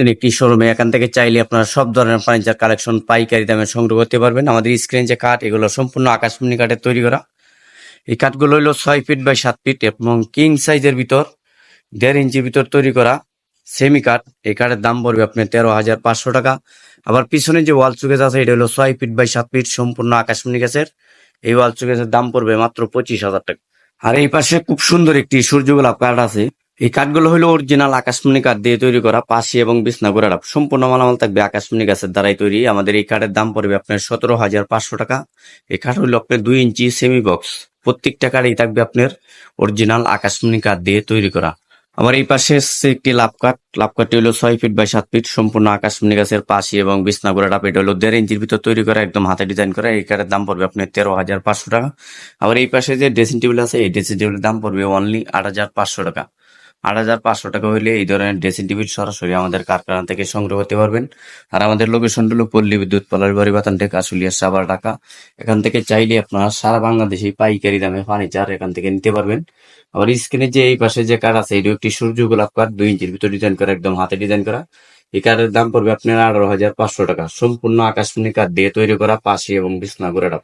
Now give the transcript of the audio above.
নতুন একটি শোরুমে এখান থেকে চাইলে আপনারা সব ধরনের ফার্নিচার কালেকশন পাইকারি দামে সংগ্রহ করতে পারবেন। আমাদের স্ক্রিন যে কাঠ এগুলো সম্পূর্ণ আকাশমণি কাঠের তৈরি করা। এই কাঠগুলো হলো ছয় ফিট বাই সাত ফিট এবং কিং সাইজের ভিতর, দেড় ইঞ্চির ভিতর তৈরি করা সেমি কাঠ এই কাঠের দাম পড়বে আপনার তেরো হাজার পাঁচশো টাকা। আবার পিছনে যে ওয়াল চুকেজ আছে, এটা হলো ছয় ফিট বাই সাত ফিট সম্পূর্ণ আকাশমণি গাছের। এই ওয়াল চুকেজের দাম পড়বে মাত্র পঁচিশ হাজার টাকা। আর এই পাশে খুব সুন্দর একটি সূর্য গোলাপ কাঠ আছে। এই কাঠগুলো হলো অরিজিনাল আকাশমণি কাঠ দিয়ে তৈরি করা, পাশি এবং বিছনা গোড়াটা সম্পূর্ণ মালামাল থাকবে আকাশমণি গাছের দ্বারাই তৈরি। আমাদের এই কাঠের দাম পড়বে আপনার সতেরো হাজার পাঁচশো টাকা। এই কাঠ হলো আপনার দুই ইঞ্চি সেমি বক্স প্রত্যেকটা কাঠই থাকবে আপনার অরিজিনাল আকাশমণি কাঠ দিয়ে তৈরি করা। আমার এই পাশে এসছে একটি লাভ কাঠ। লাভ কাঠটি হলো ছয় ফিট বাই সাত ফিট সম্পূর্ণ আকাশমণি গাছের পাশি এবং বিছনা গোড়াটা এটা হলো দেড় ইঞ্চির ভিতর তৈরি করা, একদম হাতে ডিজাইন করা। এই কাঠের দাম পড়বে আপনার তেরো হাজার পাঁচশো টাকা। আবার এই পাশে যে ড্রেসিং টেবিল আছে, এই ড্রেসিং টেবিলের দাম পড়বে অনলি আট হাজার পাঁচশো টাকা। আট হাজার পাঁচশো টাকা হলে এই ধরনের ড্রেসিং টেবিল সরাসরি আমাদের কারখানা থেকে সংগ্রহ করতে পারবেন। আর আমাদের লোকেশন হলো পল্লী বিদ্যুৎ পলার বাড়ি, বাতান থেকে আশুলিয়া সাবার ঢাকা। এখান থেকে চাইলে আপনারা সারা বাংলাদেশে পাইকারি দামে ফার্নিচার এখান থেকে নিতে পারবেন। আবার স্ক্রিনে যে এই পাশে যে কাঠ আছে এটি একটি সূর্য গোলাপ কাঠ, দুই ইঞ্চির ভিতর ডিজাইন করা, একদম হাতে ডিজাইন করা। এই কাঠের দাম পড়বে আপনার আঠারো হাজার পাঁচশো টাকা। সম্পূর্ণ আকাশমণি কাঠ দিয়ে তৈরি করা পাশি এবং বিছনা গোড়াটা